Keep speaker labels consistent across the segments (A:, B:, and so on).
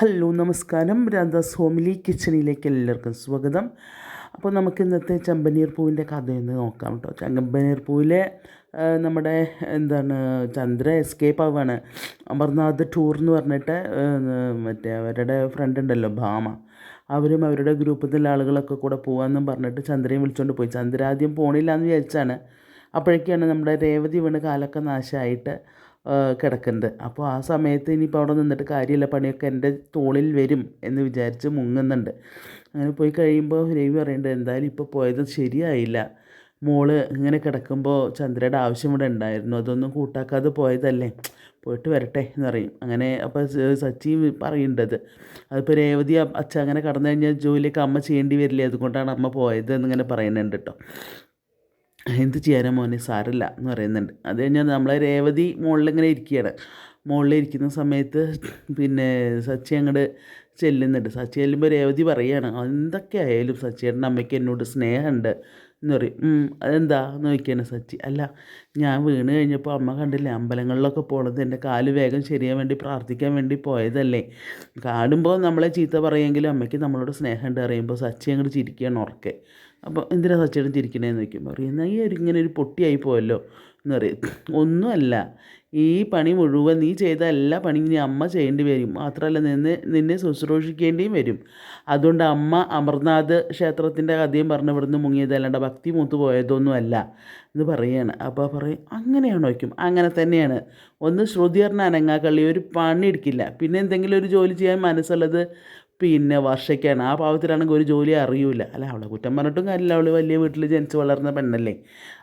A: Hello നമസ്കാരം. Radhas homely കിച്ചണിലേക്ക് എല്ലാവർക്കും സ്വാഗതം. അപ്പോൾ നമുക്ക് ഇന്നത്തെ ചെമ്പനീർ പൂവിന്റെ കഥയൊന്ന് നോക്കാം കേട്ടോ. ചെമ്പനീർ പൂവിലെ നമ്മുടെ എന്താണ് ചന്ദ്ര എസ്കേപ്പ് ആവുകയാണ് അമർനാഥ് ടൂർ എന്ന് പറഞ്ഞിട്ട് മറ്റേ അവരുടെ ഫ്രണ്ട് ഉണ്ടല്ലോ ഭാമ. അവരും അവരുടെ ഗ്രൂപ്പത്തിലെ ആളുകളൊക്കെ കൂടെ പോകാമെന്നും പറഞ്ഞിട്ട് ചന്ദ്രയും വിളിച്ചുകൊണ്ട് പോയി. ചന്ദ്ര ആദ്യം പോണില്ല എന്ന് വിചാരിച്ചാണ്. അപ്പോഴേക്കാണ് നമ്മുടെ രേവതി വീണ് കാലൊക്കെ നാശമായിട്ട് കിടക്കുന്നത് അപ്പോൾ ആ സമയത്ത് ഇനിയിപ്പോൾ അവിടെ നിന്നിട്ട് കാര്യമില്ല. പണിയൊക്കെ എന്റെ തോളിൽ വരും എന്ന് വിചാരിച്ച് മുങ്ങുന്നുണ്ട്. അങ്ങനെ പോയി കഴിയുമ്പോൾ രവി പറയുന്നുണ്ട് എന്തായാലും ഇപ്പോൾ പോയത് ശരിയായില്ല. മോൾ ഇങ്ങനെ കിടക്കുമ്പോൾ ചന്ദ്രയുടെ ആവശ്യം ഇവിടെ ഉണ്ടായിരുന്നു. അതൊന്നും കൂട്ടാക്കാതെ പോയതല്ലേ. പോയിട്ട് വരട്ടെ എന്ന് പറയും. അങ്ങനെ അപ്പോൾ സച്ചി പറയേണ്ടത് അതിപ്പോൾ രേവതി അച്ഛ അങ്ങനെ കടന്നു കഴിഞ്ഞാൽ ജോലിയൊക്കെ അമ്മ ചെയ്യേണ്ടി വരില്ലേ? അതുകൊണ്ടാണ് അമ്മ പോയത് എന്നിങ്ങനെ പറയുന്നുണ്ട് കേട്ടോ എന്ത് ചെയ്യാനാ മോനെ? സാരമില്ല എന്ന് പറയുന്നുണ്ട്. അത് കഴിഞ്ഞാൽ നമ്മളെ രേവതി മുകളിലിങ്ങനെ ഇരിക്കുകയാണ്. മുകളിൽ ഇരിക്കുന്ന സമയത്ത് പിന്നെ സച്ചി അങ്ങോട്ട് ചെല്ലുന്നുണ്ട്. സച്ചി ചെല്ലുമ്പോൾ രേവതി പറയുകയാണ് എന്തൊക്കെ ആയാലും സച്ചിയുടെ അമ്മയ്ക്ക് എന്നോട് സ്നേഹമുണ്ട് എന്ന് പറയും. "ഉം, അതെന്താ? എന്ന് ചോദിക്കുകയാണ് സച്ചി. അല്ല ഞാൻ വീണ് കഴിഞ്ഞപ്പോൾ അമ്മ കണ്ടില്ലേ അമ്പലങ്ങളിലൊക്കെ പോണത് എന്റെ കാൽ വേഗം ശരിയാൻ വേണ്ടി പ്രാർത്ഥിക്കാൻ വേണ്ടി പോയതല്ലേ. കാണുമ്പോൾ നമ്മളെ ചീത്ത പറയുമെങ്കിലും അമ്മയ്ക്ക് നമ്മളോട് സ്നേഹമുണ്ട് അറിയുമ്പോൾ സച്ചി അങ്ങോട്ട് ചിരിക്കുകയാണ് ഉറക്കെ. അപ്പോൾ എന്തിനാ സച്ചേട്ടൻ ചിരിക്കണേന്ന് ചോദിക്കുമ്പോൾ പറയും "എന്നാ ഈ ഒരു ഇങ്ങനെ ഒരു പൊട്ടിയായി പോയല്ലോ എന്ന് പറയും. ഒന്നുമല്ല ഈ പണി മുഴുവൻ നീ ചെയ്ത എല്ലാ പണിയും നീ അമ്മ ചെയ്യേണ്ടി വരും. മാത്രമല്ല നിന്നെ നിന്നെ ശുശ്രൂഷിക്കേണ്ടിയും വരും. അതുകൊണ്ട് അമ്മ അമർനാഥ് ക്ഷേത്രത്തിന്റെ കഥയും പറഞ്ഞ് ഇവിടുന്ന് മുങ്ങിയതല്ലാണ്ട് ഭക്തി മൂത്ത് പോയതൊന്നുമല്ല എന്ന് പറയുകയാണ്. അപ്പോൾ പറയും അങ്ങനെയാണോ വയ്ക്കും അങ്ങനെ തന്നെയാണ്. ഒന്ന് ശ്രുതി പറഞ്ഞ അനങ്ങാക്കള്ളി ഒരു പണി എടുക്കില്ല പിന്നെ എന്തെങ്കിലും ഒരു ജോലി ചെയ്യാൻ മനസ്സുള്ളത് പിന്നെ വർഷയ്ക്കാണ്. ആ പാവത്തിലാണെങ്കിൽ ഒരു ജോലി അറിയില്ല അല്ല അവളെ കുറ്റം പറഞ്ഞിട്ടും കാര്യമില്ല. അവൾ വലിയ വീട്ടിൽ ജനിച്ച് വളർന്ന പെണ്ണല്ലേ.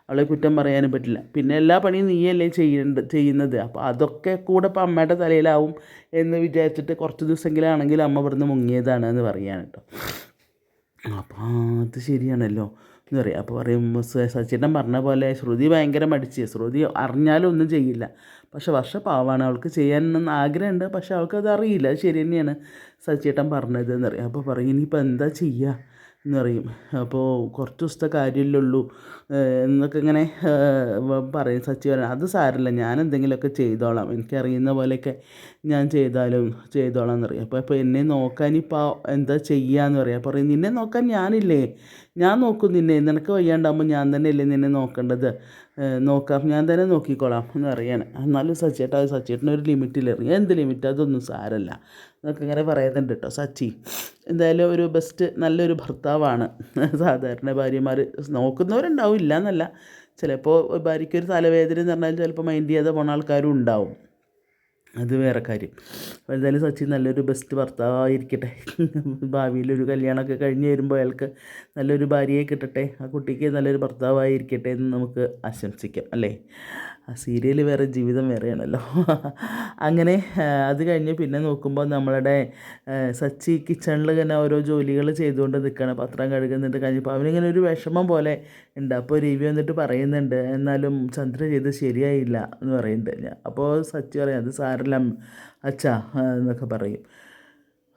A: അവളെ കുറ്റം പറയാനും പറ്റില്ല. പിന്നെ എല്ലാ പണിയും നീയല്ലേ ചെയ്യേണ്ട ചെയ്യുന്നത്. അപ്പോൾ അതൊക്കെ കൂടെ ഇപ്പം അമ്മയുടെ തലയിലാവും എന്ന് വിചാരിച്ചിട്ട് കുറച്ച് ദിവസമെങ്കിലാണെങ്കിലും അമ്മ ഇവിടുന്ന് മുങ്ങിയതാണ് എന്ന് പറയാണ് കേട്ടോ. അപ്പോൾ അത് ശരിയാണല്ലോ എന്ന് പറയും. അപ്പോൾ പറയും സച്ചിട്ടൻ പറഞ്ഞ പോലെ ശ്രുതി ഭയങ്കര മടിച്ച്. ശ്രുതി അറിഞ്ഞാലും ഒന്നും ചെയ്യില്ല. പക്ഷെ വർഷ പാവാണ് അവൾക്ക് ചെയ്യാനൊന്നും ആഗ്രഹമുണ്ട്. പക്ഷെ അവൾക്കത് അറിയില്ല. ശരി തന്നെയാണ് സച്ചേട്ടൻ പറഞ്ഞത് എന്ന് പറയും അപ്പോൾ പറയും ഇനിയിപ്പോൾ എന്താ ചെയ്യുക എന്ന് പറയും അപ്പോൾ കുറച്ച് ദിവസത്തെ കാര്യമല്ലേ ഉള്ളൂ ഏഹ് എന്നൊക്കെ ഇങ്ങനെ പറയും സച്ചി പറയും അത് സാരമില്ല. ഞാൻ എന്തെങ്കിലുമൊക്കെ ചെയ്തോളാം. എനിക്കറിയുന്ന പോലെയൊക്കെ ഞാൻ ചെയ്താലും ചെയ്തോളാം എന്ന് അപ്പോൾ ഇപ്പോൾ എന്നെ നോക്കാൻ ഇപ്പോൾ എന്താ ചെയ്യാന്ന് പറയാം. പറയും നിന്നെ നോക്കാൻ ഞാനില്ലേ? ഞാൻ നോക്കും നിന്നെ. നിനക്ക് വയ്യാണ്ടാകുമ്പോൾ ഞാൻ തന്നെ അല്ലേ നിന്നെ നോക്കേണ്ടത്. നോക്കാം. ഞാൻ തന്നെ നോക്കിക്കോളാം. എന്ന് പറയാണ് എന്നാലും സച്ചേട്ടാ അത് സച്ചേട്ടന് ഒരു ലിമിറ്റിൽ എന്ത് ലിമിറ്റ്? അതൊന്നും സാരല്ല. എന്നൊക്കെ ഇങ്ങനെ പറയുന്നുണ്ട് കേട്ടോ സച്ചി. എന്തായാലും ഒരു ബെസ്റ്റ് നല്ലൊരു ഭർത്താവാണ്. സാധാരണ ഭാര്യമാർ നോക്കുന്നവരുണ്ടാവും ഇല്ല എന്നല്ല ചിലപ്പോൾ ഭാര്യയ്ക്ക് ഒരു തലവേദന എന്ന് പറഞ്ഞാൽ ചിലപ്പോൾ മൈൻഡ് ചെയ്യാതെ പോണ ആൾക്കാരും ഉണ്ടാവും. അത് വേറെ കാര്യം. അപ്പോൾ എന്തായാലും സച്ചിൻ നല്ലൊരു ബെസ്റ്റ് ഭർത്താവായിരിക്കട്ടെ. ഭാവിയിലൊരു കല്യാണമൊക്കെ കഴിഞ്ഞ് വരുമ്പോൾ അയാൾക്ക് നല്ലൊരു ഭാര്യയെ കിട്ടട്ടെ. ആ കുട്ടിക്ക് നല്ലൊരു ഭർത്താവായിരിക്കട്ടെ എന്ന് നമുക്ക് ആശംസിക്കാം അല്ലേ? ആ സീരിയൽ വേറെ ജീവിതം വേറെയാണല്ലോ. അങ്ങനെ അത് കഴിഞ്ഞ് പിന്നെ നോക്കുമ്പോൾ നമ്മളുടെ സച്ചി കിച്ചണിൽ ഇങ്ങനെ ഓരോ ജോലികൾ ചെയ്തുകൊണ്ട് നിൽക്കുകയാണ് പത്രം കഴുകുന്നുണ്ട് കഴിഞ്ഞപ്പോൾ അവനിങ്ങനെ ഒരു വിഷമം പോലെ ഉണ്ട്. അപ്പോൾ രവി വന്നിട്ട് പറയുന്നുണ്ട് എന്നാലും ചന്ദ്ര ചെയ്ത് ശരിയായില്ല എന്ന് പറയുന്നുണ്ട്. അപ്പോൾ സച്ചി പറയും അത് സാരല്ല അച്ഛ എന്നൊക്കെ പറയും.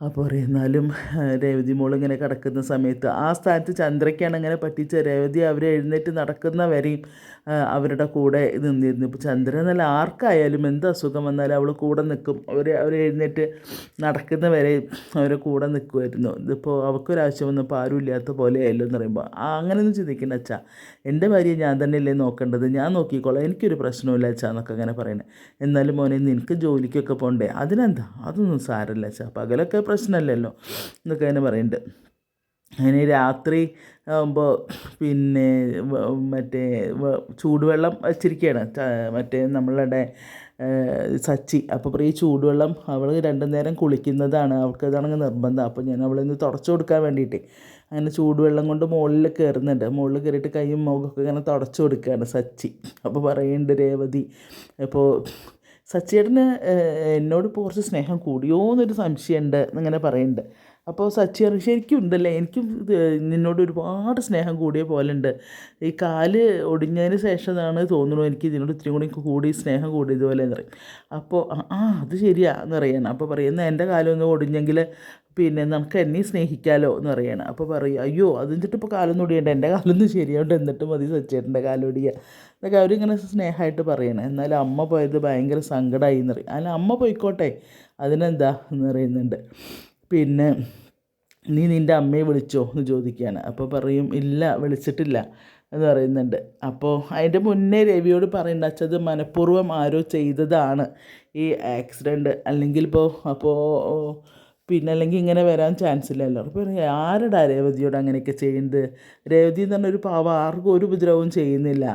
A: അപ്പോൾ എന്നാലും രേവതി മോൾ ഇങ്ങനെ കിടക്കുന്ന സമയത്ത് ആ സ്ഥാനത്ത് ചന്ദ്രയ്ക്കാണ് ഇങ്ങനെ പറ്റിച്ച രേവതി അവർ എഴുന്നേറ്റ് നടക്കുന്ന വരെയും അവരുടെ കൂടെ നിന്നിരുന്നു. ഇപ്പോൾ ചന്ദ്രൻ എന്നല്ല ആർക്കായാലും എന്ത് അസുഖം വന്നാലും അവൾ കൂടെ നിൽക്കും. അവർ അവർ എഴുന്നേറ്റ് നടക്കുന്ന വരെയും അവരെ കൂടെ നിൽക്കുമായിരുന്നു. ഇതിപ്പോൾ അവൾക്കൊരാവശ്യം വന്നപ്പോൾ ആരും ഇല്ലാത്ത പോലെയല്ലോ എന്ന് പറയുമ്പോൾ അങ്ങനെയൊന്നും ചിന്തിക്കണ്ട അച്ഛാ. എന്റെ ഭാര്യയെ ഞാൻ തന്നെയല്ലേ നോക്കേണ്ടത്? ഞാൻ നോക്കിക്കോളാം. എനിക്കൊരു പ്രശ്നമില്ല അച്ഛാ എന്നൊക്കെ അങ്ങനെ പറയണേ എന്നാലും മോനെ നിനക്ക് ജോലിക്കൊക്കെ പോകണ്ടേ അതിനെന്താ? അതൊന്നും സാരമില്ല അച്ഛാ. പകലൊക്കെ പ്രശ്നമല്ലല്ലോ എന്നൊക്കെ അങ്ങനെ പറയുന്നുണ്ട് അങ്ങനെ രാത്രി ആകുമ്പോൾ പിന്നെ മറ്റേ ചൂടുവെള്ളം വച്ചിരിക്കുകയാണ് മറ്റേ നമ്മളുടെ സച്ചി. അപ്പോൾ ഈ ചൂടുവെള്ളം അവൾ രണ്ടു നേരം കുളിക്കുന്നതാണ്. അവൾക്ക് അതാണെങ്കിൽ നിർബന്ധം. അപ്പോൾ ഞാൻ അവളെ ഒന്ന് തുടച്ചു കൊടുക്കാൻ വേണ്ടിയിട്ട് അങ്ങനെ ചൂടുവെള്ളം കൊണ്ട് മുകളിൽ കയറുന്നുണ്ട് മുകളിൽ കയറിയിട്ട് കൈയും മുഖമൊക്കെ ഇങ്ങനെ തുടച്ചു കൊടുക്കുകയാണ് സച്ചി. അപ്പോൾ പറയുന്നുണ്ട് രേവതി അപ്പോൾ സച്ചിയേട്ടന് ഏഹ്, എന്നോട് ഇപ്പോൾ കുറച്ച് സ്നേഹം കൂടിയോ എന്നൊരു സംശയമുണ്ട് എന്നിങ്ങനെ പറയുന്നുണ്ട് അപ്പോൾ സച്ചി പറഞ്ഞു ശരിക്കും ഉണ്ടല്ലേ? എനിക്കും നിന്നോട് ഒരുപാട് സ്നേഹം കൂടിയ പോലെ ഉണ്ട് ഈ കാൽ ഒടിഞ്ഞതിന് ശേഷമാണ് തോന്നുന്നു എനിക്ക് ഇതിനോട് ഇത്തിരി കൂടി കൂടി സ്നേഹം കൂടിയതുപോലെ എന്ന് പറയും. അപ്പോൾ ആ അത് ശരിയാ എന്ന് അപ്പോൾ പറയുന്നത് എന്റെ കാലമൊന്ന് ഒടിഞ്ഞെങ്കിൽ പിന്നെ നമുക്ക് എന്നെ സ്നേഹിക്കാലോ എന്ന് പറയണം. അപ്പോൾ പറയും അയ്യോ അതിന്നിട്ട് ഇപ്പോൾ കാലൊന്നും ഒടിയണ്ട. എന്റെ കാലൊന്നും ശരിയായിട്ട് എന്നിട്ട് മതി സച്ചേട്ടന്റെ കാലൊടിയുക എന്നൊക്കെ അവരിങ്ങനെ സ്നേഹമായിട്ട് പറയണം. എന്നാലും അമ്മ പോയത് ഭയങ്കര സങ്കടമായി എന്ന് പറയും. അല്ല അമ്മ പോയിക്കോട്ടെ അതിനെന്താ എന്ന് പറയുന്നുണ്ട്. പിന്നെ നീ നിന്റെ അമ്മയെ വിളിച്ചോ എന്ന് ചോദിക്കുകയാണ്. അപ്പോൾ പറയും ഇല്ല വിളിച്ചിട്ടില്ല എന്ന് പറയുന്നുണ്ട്. അപ്പോൾ അതിന്റെ മുന്നേ രവിയോട് പറയുന്നുണ്ട് അച്ഛൻ അത് മനഃപൂർവം ആരോ ചെയ്തതാണ് ഈ ആക്സിഡന്റ് അല്ലെങ്കിൽ ഇപ്പോൾ അപ്പോൾ പിന്നെ അല്ലെങ്കിൽ ഇങ്ങനെ വരാൻ ചാൻസ് ഇല്ലല്ലോ അപ്പോൾ പറയും ആരടാ രേവതിയോട് അങ്ങനെയൊക്കെ ചെയ്യുന്നത്? രേവതി എന്ന് പറഞ്ഞൊരു പാവ ആർക്കും ഒരു ഉപദ്രവവും ചെയ്യുന്നില്ല.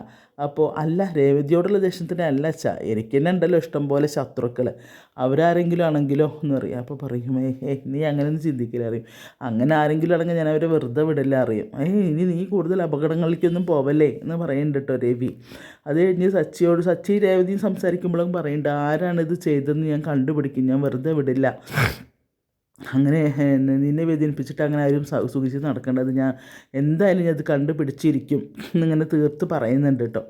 A: അപ്പോൾ അല്ല രേവതിയോടുള്ള ദേഷ്യത്തിന് അല്ല അച്ഛാ. എനിക്ക് തന്നെ ഉണ്ടല്ലോ ഇഷ്ടം പോലെ ശത്രുക്കൾ അവരാരെങ്കിലും ആണെങ്കിലോ എന്ന് പറയും അപ്പോൾ പറയും ഏ നീ അങ്ങനെ ഒന്നും ചിന്തിക്കില്ല അറിയും. അങ്ങനെ ആരെങ്കിലും ആണെങ്കിൽ ഞാൻ അവരെ വെറുതെ വിടില്ല അറിയും. ഏ ഇനി നീ കൂടുതൽ അപകടങ്ങളിലേക്കൊന്നും പോവല്ലേ? എന്ന് പറയുന്നുണ്ട് കേട്ടോ രവി. അത് കഴിഞ്ഞ് സച്ചിയോട് സച്ചി രേവതിയും സംസാരിക്കുമ്പോഴും പറയുന്നുണ്ട് ആരാണിത് ചെയ്തതെന്ന് ഞാൻ കണ്ടുപിടിക്കും. ഞാൻ വെറുതെ വിടില്ല. അങ്ങനെ നിന്നെ വേദനിപ്പിച്ചിട്ട് അങ്ങനെ ആരും സുഖിച്ച് നടക്കേണ്ടത് ഞാൻ എന്തായാലും ഞാൻ അത് കണ്ടുപിടിച്ചിരിക്കും എന്നിങ്ങനെ തീർത്ത് പറയുന്നുണ്ട് കേട്ടോ.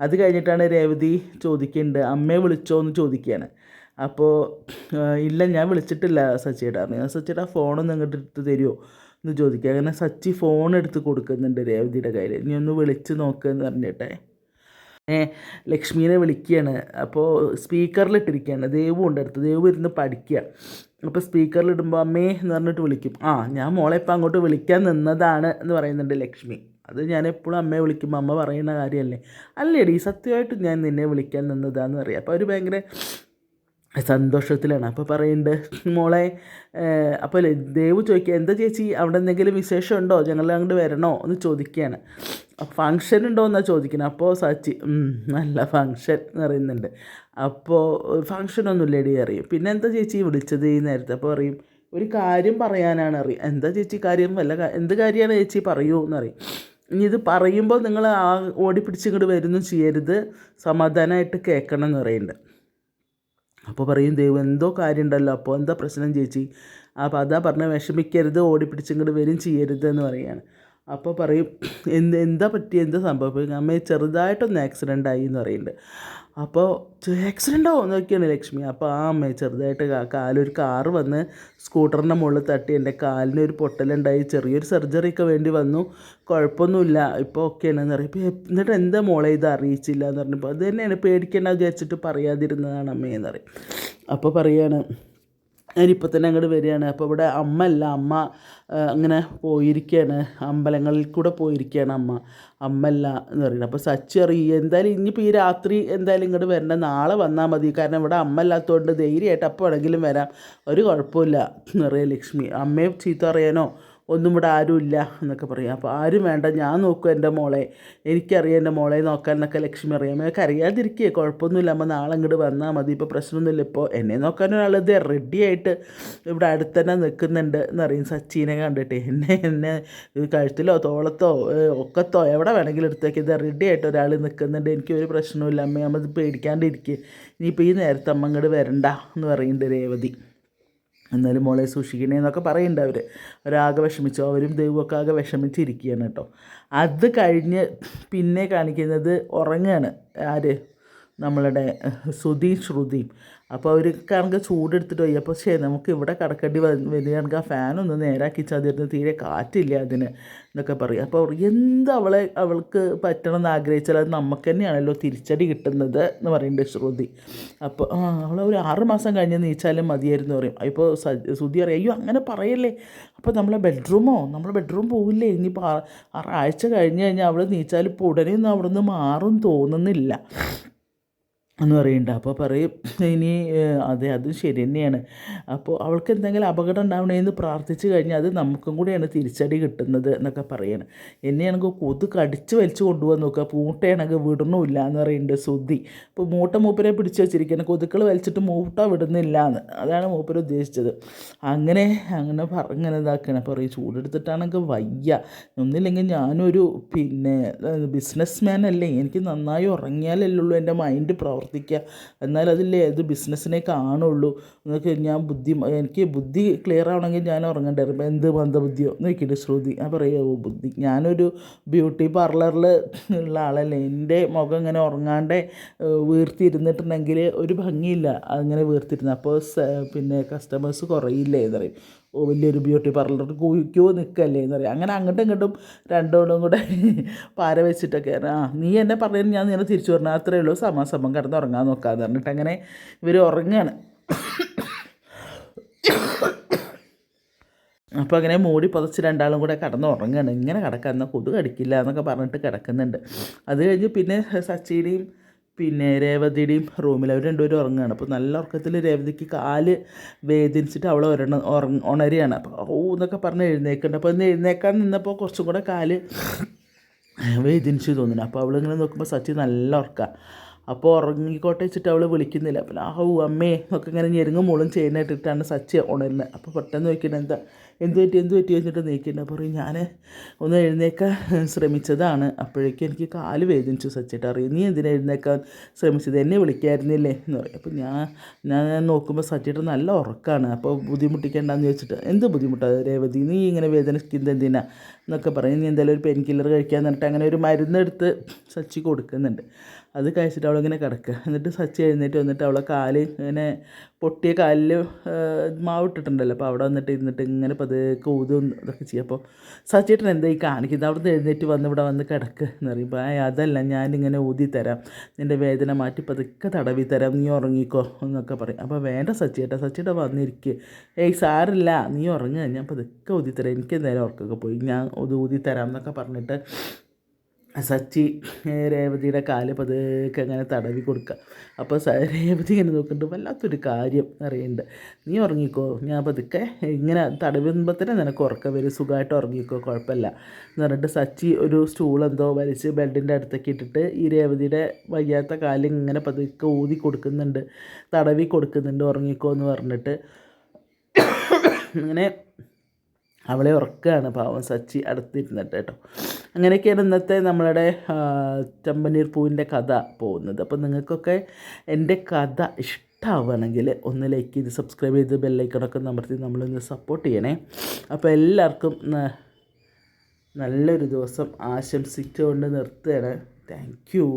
A: അത് കഴിഞ്ഞിട്ടാണ് രേവതി ചോദിക്കുന്നുണ്ട് അമ്മയെ വിളിച്ചോ? എന്ന് ചോദിക്കുകയാണ്. അപ്പോൾ ഇല്ല ഞാൻ വിളിച്ചിട്ടില്ല സച്ചിയുടെ ഞാൻ സച്ചിയുടെ ഫോണൊന്നും ഇങ്ങോട്ട് എടുത്ത് തരുമോ എന്ന് ചോദിക്കുക. അങ്ങനെ സച്ചി ഫോൺ എടുത്ത് കൊടുക്കുന്നുണ്ട് രേവതിയുടെ കയ്യിൽ നീ ഒന്ന് വിളിച്ച് നോക്കുക എന്ന് പറഞ്ഞിട്ടേ. ലക്ഷ്മീനെ വിളിക്കുകയാണ്. അപ്പോൾ സ്പീക്കറിലിട്ടിരിക്കുകയാണ്. ദേവു ഉണ്ട് ദേവു ഇരുന്ന് പഠിക്കുക. അപ്പോൾ സ്പീക്കറിലിടുമ്പോൾ അമ്മേ എന്ന് പറഞ്ഞിട്ട് വിളിക്കും. ആ ഞാൻ മോളെ ഇപ്പം അങ്ങോട്ട് വിളിക്കാൻ നിന്നതാണ് എന്ന് പറയുന്നുണ്ട് ലക്ഷ്മി. അത് ഞാൻ എപ്പോഴും അമ്മയെ വിളിക്കുമ്പോൾ അമ്മ പറയുന്ന കാര്യമല്ലേ അല്ലേടി സത്യമായിട്ടും ഞാൻ നിന്നെ വിളിക്കാൻ നിന്നതാന്ന് പറയാം. അപ്പോൾ അവർ ഭയങ്കര സന്തോഷത്തിലാണ്. അപ്പോൾ പറയുന്നുണ്ട് മോളെ അപ്പോൾ ദേവ് ചോദിക്കുക എന്താ ചേച്ചി അവിടെ എന്തെങ്കിലും വിശേഷം ഉണ്ടോ ഞങ്ങൾ അങ്ങോട്ട് വരണോ? എന്ന് ചോദിക്കുകയാണ് ഫങ്ഷൻ ഉണ്ടോ എന്നാണ് ചോദിക്കുന്നത് അപ്പോൾ സച്ചി നല്ല ഫങ്ഷൻ എന്ന് പറയുന്നുണ്ട്. അപ്പോൾ ഫങ്ഷനൊന്നും ഇല്ലേടി അറിയും പിന്നെ എന്താ ചേച്ചി വിളിച്ചത്? ഈ നേരത്തെ അപ്പോൾ പറയും ഒരു കാര്യം പറയാനാണ് അറിയും എന്താ ചേച്ചി കാര്യം? വല്ല എന്ത് കാര്യമാണ് ചേച്ചി പറയൂ എന്നറിയും ഇനി ഇത് പറയുമ്പോൾ നിങ്ങൾ ആ ഓടി പിടിച്ചിങ്ങോട്ട് വരുന്നു ചെയ്യരുത്. സമാധാനമായിട്ട് കേൾക്കണം എന്ന് പറയുന്നുണ്ട് അപ്പോൾ പറയും ദൈവം എന്തോ കാര്യമുണ്ടല്ലോ അപ്പോൾ എന്താ പ്രശ്നം ചേച്ചി? അപ്പോൾ അതാ പറഞ്ഞ വിഷമിക്കരുത് ഓടിപ്പിടിച്ചിങ്ങോട്ട് വരും ചെയ്യരുത് എന്ന് പറയാണ്. അപ്പോൾ പറയും എന്ത് എന്താ പറ്റി എന്താ സംഭവം? അമ്മ ചെറുതായിട്ടൊന്ന് ആക്സിഡന്റ് ആയി എന്ന് പറയുന്നുണ്ട്. അപ്പോൾ ആക്സിഡന്റോ നോക്കിയാണ് ലക്ഷ്മി. അപ്പോൾ ആ അമ്മയെ ചെറുതായിട്ട് കാലൊരു കാറ് വന്ന് സ്കൂട്ടറിന്റെ മുകളിൽ തട്ടി എന്റെ കാലിന് ഒരു പൊട്ടലുണ്ടായി. ചെറിയൊരു സർജറി ഒക്കെ വേണ്ടി വന്നു. കുഴപ്പമൊന്നുമില്ല. ഇപ്പോൾ ഓക്കെയാണെന്ന് പറയും. ഇപ്പോൾ എന്നിട്ട് എന്താ മോളെ ഇത് അറിയിച്ചില്ല എന്ന് പറഞ്ഞപ്പോൾ അത് തന്നെയാണ് പേടിക്കേണ്ട വിചാരിച്ചിട്ട് പറയാതിരുന്നതാണ് അമ്മയെന്ന് പറയും. അപ്പോൾ പറയാണ് ഞാനിപ്പോൾ തന്നെ അങ്ങോട്ട് വരികയാണ്. അപ്പോൾ ഇവിടെ അമ്മ അല്ല അമ്മ അങ്ങനെ പോയിരിക്കുകയാണ് അമ്പലങ്ങളിൽ കൂടെ പോയിരിക്കുകയാണ് അമ്മ. അമ്മ അല്ല എന്ന് പറയുന്നത്. അപ്പോൾ സച്ചി അറിയും എന്തായാലും ഇനിയിപ്പോൾ ഈ രാത്രി എന്തായാലും ഇങ്ങോട്ട് വരണ്ട. നാളെ വന്നാൽ മതി. കാരണം ഇവിടെ അമ്മ അല്ലാത്തതുകൊണ്ട് ധൈര്യമായിട്ട് അപ്പോൾ വേണമെങ്കിലും വരാം. ഒരു കുഴപ്പമില്ല. എന്ന് പറയുക ലക്ഷ്മി. അമ്മയെ ചീത്ത അറിയാനോ ഒന്നും ഇവിടെ ആരുമില്ല എന്നൊക്കെ പറയും. അപ്പോൾ ആരും വേണ്ട ഞാൻ നോക്കും എന്റെ മോളെ. എനിക്കറിയാം എന്റെ മോളെ നോക്കാൻ എന്നൊക്കെ ലക്ഷ്മി അറിയാം അമ്മയൊക്കെ അറിയാതിരിക്കുക കുഴപ്പമൊന്നുമില്ല. അമ്മ നാളെ അങ്ങോട്ട് വന്നാൽ മതി ഇപ്പോൾ പ്രശ്നമൊന്നുമില്ല. ഇപ്പോൾ എന്നെ നോക്കാൻ ഒരാളിത് റെഡി ആയിട്ട് ഇവിടെ അടുത്ത് തന്നെ നിൽക്കുന്നുണ്ട് എന്നറിയും. സച്ചിനെ കണ്ടിട്ട് എന്നെ എന്നെ കഴുത്തിലോ തോളത്തോ ഒക്കത്തോ എവിടെ വേണമെങ്കിലും എടുത്തേക്ക് ഇത് റെഡി ആയിട്ട് ഒരാൾ നിൽക്കുന്നുണ്ട്. എനിക്ക് ഒരു പ്രശ്നവുമില്ല. അമ്മ അമ്മ പേടിക്കാണ്ടിരിക്കുക ഇനിയിപ്പോൾ ഈ നേരത്തെ അമ്മ അങ്ങോട്ട് വരണ്ട എന്ന് പറയുന്നുണ്ട് രേവതി. എന്നാലും മോളെ സൂക്ഷിക്കണേ എന്നൊക്കെ പറയുന്നുണ്ട് അവർ അവരാകെ വിഷമിച്ചു. അവരും ദൈവമൊക്കെ ആകെ വിഷമിച്ചിരിക്കുകയാണ് കേട്ടോ. അത് കഴിഞ്ഞ് പിന്നെ കാണിക്കുന്നത് ഉറങ്ങുകയാണ് ആര്? നമ്മളുടെ ശ്രുതിയും ശ്രുതിയും അപ്പോൾ അവർക്കാണെങ്കിൽ ചൂടെടുത്തിട്ട് പോയി. അപ്പോൾ ശരി നമുക്ക് ഇവിടെ കിടക്കേണ്ടി വരികയാണെങ്കിൽ ആ ഫാനൊന്ന് നേരാക്കി ചതിരുന്ന് തീരെ കാറ്റില്ല അതിന് എന്നൊക്കെ പറയും. അപ്പോൾ എന്ത് അവളെ അവൾക്ക് പറ്റണം എന്ന് ആഗ്രഹിച്ചാൽ അത് നമുക്ക് തന്നെയാണല്ലോ തിരിച്ചടി കിട്ടുന്നത് എന്ന് പറയുന്നുണ്ട് ശ്രുതി. അപ്പോൾ ആ അവളെ ഒരു ആറ് മാസം കഴിഞ്ഞ് നീച്ചാലും മതിയായിരുന്നു പറയും. ഇപ്പോൾ ശ്രുതി അറിയാം അയ്യോ അങ്ങനെ പറയല്ലേ. അപ്പോൾ നമ്മളെ ബെഡ്റൂമോ നമ്മളെ ബെഡ്റൂം പോവില്ലേ? ഇനിയിപ്പോൾ ആറാഴ്ച കഴിഞ്ഞ് കഴിഞ്ഞാൽ അവൾ നീച്ചാൽ ഇപ്പോൾ ഉടനെ ഒന്നും അവിടെ നിന്ന് മാറും തോന്നുന്നില്ല. എന്ന് പറയുന്നുണ്ട്. അപ്പോൾ പറയും ഇനി അതെ അതും ശരി തന്നെയാണ്. അപ്പോൾ അവൾക്ക് എന്തെങ്കിലും അപകടം ഉണ്ടാവണേന്ന് പ്രാർത്ഥിച്ചു കഴിഞ്ഞാൽ അത് നമുക്കും കൂടിയാണ് തിരിച്ചടി കിട്ടുന്നത് എന്നൊക്കെ പറയണം. എന്നെയാണെങ്കിൽ കൊതു കടിച്ച് വലിച്ചു കൊണ്ടുപോകാൻ നോക്കുക. പൂട്ടയാണെങ്കിൽ വിടണമില്ല എന്ന് പറയുന്നുണ്ട് സുദ്ധി അപ്പോൾ മൂട്ട മൂപ്പരെ പിടിച്ച് വെച്ചിരിക്കുന്നത് കൊതുക്കൾ വലിച്ചിട്ട് മൂട്ട വിടുന്നില്ല എന്ന്. അതാണ് മൂപ്പർ ഉദ്ദേശിച്ചത്. അങ്ങനെ അങ്ങനെ പറഞ്ഞങ്ങനെ ഇതാക്കണം പറയും ചൂടെടുത്തിട്ടാണെങ്കിൽ വയ്യ. ഒന്നില്ലെങ്കിൽ ഞാനൊരു പിന്നെ ബിസിനസ് മാൻ അല്ലേ. എനിക്ക് നന്നായി ഉറങ്ങിയാലല്ലേ ഉള്ളൂ. എന്റെ മൈൻഡ് പ്രവർത്തിക്കുക. എന്നാൽ അതില്ലേ അത് ബിസിനസ്സിനെ കാണുള്ളൂ നിങ്ങൾക്ക് ഞാൻ ബുദ്ധി എനിക്ക് ബുദ്ധി ക്ലിയർ ആവണമെങ്കിൽ ഞാൻ ഉറങ്ങണ്ടായിരുന്നു എന്ത് മന്ദബുദ്ധിയോ? നോക്കിയിട്ട് ശ്രുതി? ഞാൻ പറയുമോ ബുദ്ധി. ഞാനൊരു ബ്യൂട്ടി പാർലറിൽ ഉള്ള ആളല്ലേ. എന്റെ മുഖം ഇങ്ങനെ ഉറങ്ങാണ്ട് വീർത്തിരുന്നിട്ടുണ്ടെങ്കിൽ ഒരു ഭംഗിയില്ല. അങ്ങനെ വീർത്തിരുന്ന്. അപ്പോൾ പിന്നെ കസ്റ്റമേഴ്സ് കുറയില്ലേ എന്ന് പറയും. വലിയൊരു ബ്യൂട്ടി പാർലറിൽ ക്യൂ നിൽക്കല്ലേ എന്ന് പറയും. അങ്ങനെ അങ്ങോട്ടും ഇങ്ങോട്ടും രണ്ടോടും കൂടെ പാര വെച്ചിട്ടൊക്കെ ആ നീ എന്നെ പറഞ്ഞു ഞാൻ നിന്നെ തിരിച്ചു പറഞ്ഞാൽ അത്രയേ ഉള്ളൂ. സമാസമം കിടന്ന് ഉറങ്ങാൻ നോക്കാന്ന് പറഞ്ഞിട്ട് അങ്ങനെ ഇവർ ഉറങ്ങുകയാണ് അപ്പോൾ അങ്ങനെ മൂടി പുതച്ച് രണ്ടാളും കൂടെ കിടന്ന് ഉറങ്ങുകയാണ് ഇങ്ങനെ കിടക്കാൻ കൊതു കടിക്കില്ല എന്നൊക്കെ പറഞ്ഞിട്ട് കിടക്കുന്നുണ്ട്. അത് കഴിഞ്ഞ് പിന്നെ സച്ചിയുടെയും പിന്നെ രേവതിയുടെയും റൂമിൽ അവർ രണ്ടുപേരും ഉറങ്ങുകയാണ്. അപ്പോൾ നല്ല ഉറക്കത്തിൽ രേവതിക്ക് കാൽ വേദനിച്ചിട്ട് അവൾ ഉറങ്ങ ഉണരുകയാണ്. അപ്പോൾ ഓ എന്നൊക്കെ പറഞ്ഞ് എഴുന്നേക്കുന്നുണ്ട്. അപ്പോൾ ഒന്ന് എഴുന്നേക്കാൻ നിന്നപ്പോൾ കുറച്ചും കൂടെ കാൽ വേദനിച്ച് തോന്നുന്നു. അപ്പോൾ അവളിങ്ങനെ നോക്കുമ്പോൾ സച്ചി നല്ല ഉറക്കമാണ് അപ്പോൾ ഉറങ്ങിക്കോട്ടെ വെച്ചിട്ട് അവൾ വിളിക്കുന്നില്ല. അപ്പോൾ ആഹോ അമ്മേ എന്നൊക്കെ ഇങ്ങനെ ഞെരുങ്ങും മുളും ചെയ്യുന്നിട്ടിട്ടാണ് സച്ച് ഉണരുന്നത് അപ്പോൾ പെട്ടെന്ന് നോക്കിയിട്ട് എന്താ എന്ത് പറ്റി എന്ത് പറ്റി വെച്ചിട്ട് നീക്കിയിട്ട് പറയും ഞാൻ ഒന്ന് എഴുന്നേക്കാൻ ശ്രമിച്ചതാണ്. അപ്പോഴേക്കും എനിക്ക് കാൽ വേദനിച്ചു സച്ചിട്ട്. അറിയും നീ എന്തിനാ എഴുന്നേക്കാൻ ശ്രമിച്ചത്? എന്നെ വിളിക്കായിരുന്നില്ലേ? എന്ന് പറയും. അപ്പോൾ ഞാൻ ഞാൻ നോക്കുമ്പോൾ സച്ചിട്ട് നല്ല ഉറക്കമാണ് അപ്പോൾ ബുദ്ധിമുട്ടിക്കേണ്ടെന്ന് ചോദിച്ചിട്ട് എന്ത് ബുദ്ധിമുട്ടാണ് രേവതി? നീ ഇങ്ങനെ വേദനിക്കുന്നത് എന്തിനാ? എന്നൊക്കെ പറയും. നീ എന്തായാലും ഒരു പെയിൻ കില്ലർ കഴിക്കാൻ എന്നിട്ട് അങ്ങനെ ഒരു മരുന്നെടുത്ത് സച്ചി കൊടുക്കുന്നുണ്ട്. അത് കഴിച്ചിട്ട് അവളിങ്ങനെ കിടക്കുക. എന്നിട്ട് സച്ചി എഴുന്നേറ്റ് വന്നിട്ട് അവളെ കാൽ ഇങ്ങനെ പൊട്ടിയ കാലിൽ മാവ് ഇട്ടിട്ടുണ്ടല്ലോ. അപ്പോൾ അവിടെ വന്നിട്ട് ഇരുന്നിട്ട് ഇങ്ങനെ പതുക്കെ ഊതും ഇതൊക്കെ ചെയ്യും. അപ്പോൾ എന്താ ഈ കാണിക്കുന്നത്? അവിടുന്ന് എഴുന്നേറ്റ് വന്ന് ഇവിടെ വന്ന് കിടക്കുക എന്ന് പറയുമ്പോൾ അതല്ല ഞാനിങ്ങനെ ഊതി തരാം. നിന്റെ വേദന മാറ്റി പതുക്കെ തടവി തരാം. നീ ഉറങ്ങിക്കോ എന്നൊക്കെ പറയും. അപ്പോൾ വേണ്ട സച്ചിയേട്ടാ സച്ചിയേട്ടാ വന്നിരിക്കുക ഏയ് സാറില്ല നീ ഉറങ്ങുക ഞാൻ പതുക്കെ ഊതി തരാം. എനിക്ക് എന്തായാലും ഉറക്കൊക്കെ പോയി. ഞാൻ ഊതി തരാം എന്നൊക്കെ പറഞ്ഞിട്ട് സച്ചി രേവതിയുടെ കാൽ പതുക്കെ അങ്ങനെ തടവി കൊടുക്കുക അപ്പോൾ രേവതി ഇങ്ങനെ നോക്കുന്നുണ്ട് വല്ലാത്തൊരു കാര്യം അറിയുന്നുണ്ട് നീ ഉറങ്ങിക്കോ? ഞാൻ പതുക്കെ ഇങ്ങനെ തടവുമ്പോൾ തന്നെ നിനക്ക് ഉറക്കം വരും. സുഖമായിട്ട് ഉറങ്ങിക്കോ കുഴപ്പമില്ല. എന്ന് പറഞ്ഞിട്ട് സച്ചി ഒരു സ്റ്റൂൾ എന്തോ വലിച്ച് ബെഡിന്റെ അടുത്തേക്ക് ഇട്ടിട്ട് ഈ രേവതിയുടെ വയ്യാത്ത കാലിൽ ഇങ്ങനെ പതുക്കെ ഊതി കൊടുക്കുന്നുണ്ട് തടവി കൊടുക്കുന്നുണ്ട് ഉറങ്ങിക്കോ എന്ന് പറഞ്ഞിട്ട്. അങ്ങനെ അവളെ ഉറക്കുകയാണ് പാവം സച്ചി അടുത്തിരുന്നിട്ട് കേട്ടോ. അങ്ങനെയൊക്കെയാണ് ഇന്നത്തെ നമ്മളുടെ ചമ്പനീർ പൂവിന്റെ കഥ പോകുന്നത്. അപ്പോൾ നിങ്ങൾക്കൊക്കെ എന്റെ കഥ ഇഷ്ടമാവുകയാണെങ്കിൽ ഒന്ന് ലൈക്ക് ചെയ്ത് സബ്സ്ക്രൈബ് ചെയ്ത് ബെല്ലൈക്കണൊക്കെ നമർത്തി നമ്മളൊന്ന് സപ്പോർട്ട് ചെയ്യണേ. അപ്പോൾ എല്ലാവർക്കും നല്ലൊരു ദിവസം ആശംസിച്ചുകൊണ്ട് നിർത്തുകയാണ്. Thank you